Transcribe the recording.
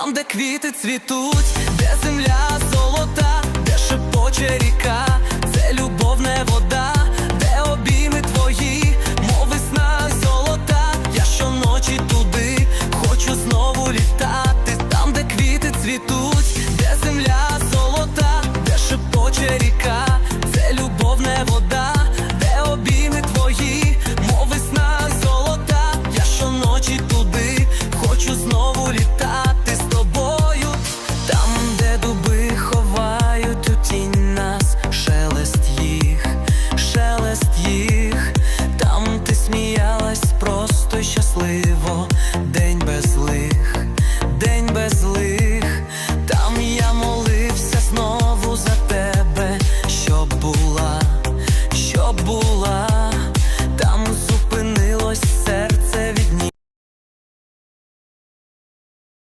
там, де квіти цвітуть, де земля де дуби ховають у тінь нас, шелест їх, шелест їх, там ти сміялась просто щасливо.